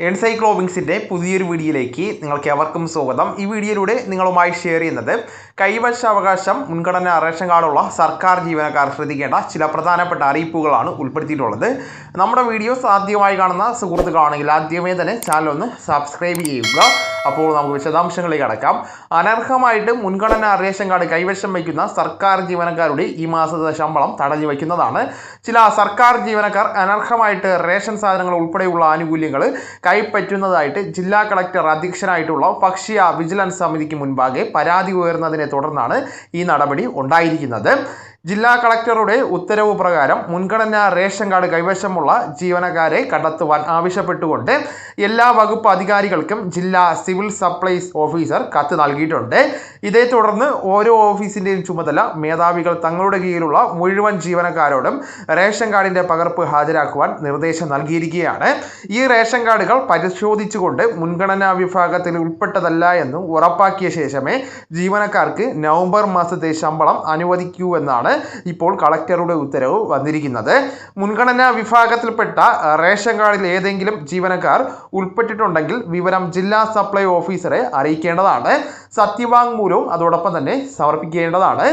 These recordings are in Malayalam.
എൻസൈക്ലോബിങ്സിന്റെ പുതിയൊരു വീഡിയോയിലേക്ക് നിങ്ങൾക്ക് എവർക്കും സ്വാഗതം. ഈ വീഡിയോയിലൂടെ നിങ്ങളുമായി ഷെയർ ചെയ്യുന്നത് കൈവശാവകാശം മുൻഗണന റേഷൻ കാർഡുള്ള സർക്കാർ ജീവനക്കാർ ശ്രദ്ധിക്കേണ്ട ചില പ്രധാനപ്പെട്ട അറിയിപ്പുകളാണ് ഉൾപ്പെടുത്തിയിട്ടുള്ളത്. നമ്മുടെ വീഡിയോസ് ആദ്യമായി കാണുന്ന സുഹൃത്തുക്കളാണെങ്കിൽ ആദ്യമേ തന്നെ ചാനൽ ഒന്ന് സബ്സ്ക്രൈബ് ചെയ്യുക. അപ്പോൾ നമുക്ക് വിശദാംശങ്ങളിലേക്ക് കടക്കാം അനർഹമായിട്ട് മുൻഗണനാ റേഷൻ കാർഡ് കൈവശം വയ്ക്കുന്ന സർക്കാർ ജീവനക്കാരുടെ ഈ മാസത്തെ ശമ്പളം തടഞ്ഞു വയ്ക്കുന്നതാണ്. ചില സർക്കാർ ജീവനക്കാർ അനർഹമായിട്ട് റേഷൻ സാധനങ്ങൾ ഉൾപ്പെടെയുള്ള ആനുകൂല്യങ്ങൾ കൈപ്പറ്റുന്നതായിട്ട് ജില്ലാ കളക്ടർ അധ്യക്ഷനായിട്ടുള്ള ഭക്ഷ്യ വിജിലൻസ് സമിതിക്ക് മുൻപാകെ പരാതി ഉയർന്നതിനെ തുടർന്നാണ് ഈ നടപടി ഉണ്ടായിരിക്കുന്നത്. ജില്ലാ കളക്ടറുടെ ഉത്തരവ് പ്രകാരം മുൻഗണനാ റേഷൻ കാർഡ് കൈവശമുള്ള ജീവനക്കാരെ കണ്ടെത്തുവാൻ ആവശ്യപ്പെട്ടുകൊണ്ട് എല്ലാ വകുപ്പ് അധികാരികൾക്കും ജില്ലാ സിവിൽ സപ്ലൈസ് ഓഫീസർ കത്ത് നൽകിയിട്ടുണ്ട്. ഇതേ തുടർന്ന് ഓരോ ഓഫീസിന്റെയും ചുമതല മേധാവികൾ തങ്ങളുടെ കീഴിലുള്ള മുഴുവൻ ജീവനക്കാരോടും റേഷൻ കാർഡിന്റെ പകർപ്പ് ഹാജരാക്കുവാൻ നിർദ്ദേശം നൽകിയിരിക്കുകയാണ്. ഈ റേഷൻ കാർഡുകൾ പരിശോധിച്ചുകൊണ്ട് മുൻഗണനാ വിഭാഗത്തിൽ ഉൾപ്പെട്ടതല്ല എന്ന് ഉറപ്പാക്കിയ ശേഷമേ ജീവനക്കാർക്ക് നവംബർ മാസത്തെ ശമ്പളം അനുവദിക്കൂ എന്നാണ് ഇപ്പോൾ കളക്ടറുടെ ഉത്തരവ് വന്നിരിക്കുന്നത്. മുൻഗണനാ വിഭാഗത്തിൽപ്പെട്ട റേഷൻ കാർഡിൽ ഏതെങ്കിലും ജീവനക്കാർ ഉൾപ്പെട്ടിട്ടുണ്ടെങ്കിൽ വിവരം ജില്ലാ സപ്ലൈ ഓഫീസറെ അറിയിക്കേണ്ടതാണ്. സത്യവാങ്മൂലവും അതോടൊപ്പം തന്നെ സമർപ്പിക്കേണ്ടതാണ്.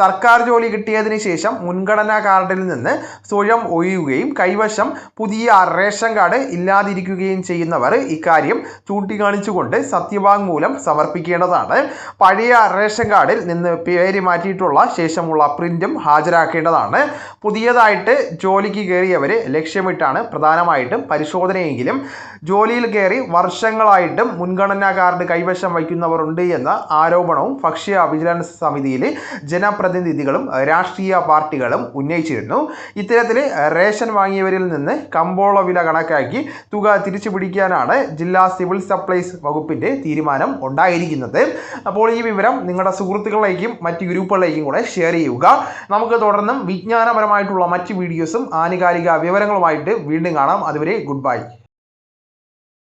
സർക്കാർ ജോലി കിട്ടിയതിന് ശേഷം മുൻഗണനാ കാർഡിൽ നിന്ന് സ്വയം ഒഴിയുകയും കൈവശം പുതിയ റേഷൻ കാർഡ് ഇല്ലാതിരിക്കുകയും ചെയ്യുന്നവർ ഇക്കാര്യം ചൂണ്ടിക്കാണിച്ചുകൊണ്ട് സത്യവാങ്മൂലം സമർപ്പിക്കേണ്ടതാണ്. പഴയ റേഷൻ കാർഡിൽ നിന്ന് പേര് മാറ്റിയിട്ടുള്ള ശേഷമുള്ള പ്രിന്റും ഹാജരാക്കേണ്ടതാണ്. പുതിയതായിട്ട് ജോലിക്ക് കയറിയവർ ലക്ഷ്യമിട്ടാണ് പ്രധാനമായിട്ടും പരിശോധനയെങ്കിലും ജോലിയിൽ കയറി വർഷങ്ങളായിട്ടും മുൻഗണനാ കാർഡ് കൈവശം വയ്ക്കുന്നവരുണ്ട് എന്ന ആരോപണവും ഭക്ഷ്യ വിജിലൻസ് സമിതിയിൽ ജനപ്രതിനിധികളും രാഷ്ട്രീയ പാർട്ടികളും ഉന്നയിച്ചിരുന്നു. ഇത്തരത്തിൽ റേഷൻ വാങ്ങിയവരിൽ നിന്ന് കമ്പോള വില കണക്കാക്കി തുക തിരിച്ചു പിടിക്കാനാണ് ജില്ലാ സിവിൽ സപ്ലൈസ് വകുപ്പിന്റെ തീരുമാനം ഉണ്ടായിരിക്കുന്നത്. അപ്പോൾ ഈ വിവരം നിങ്ങളുടെ സുഹൃത്തുക്കളിലേക്കും മറ്റ് ഗ്രൂപ്പുകളിലേക്കും കൂടെ ഷെയർ ചെയ്യുക. നമുക്ക് തുടർന്നും വിജ്ഞാനപരമായിട്ടുള്ള മറ്റ് വീഡിയോസും ആനുകാലിക വിവരങ്ങളുമായിട്ട് വീണ്ടും കാണാം. അതുവരെ ഗുഡ് ബൈ.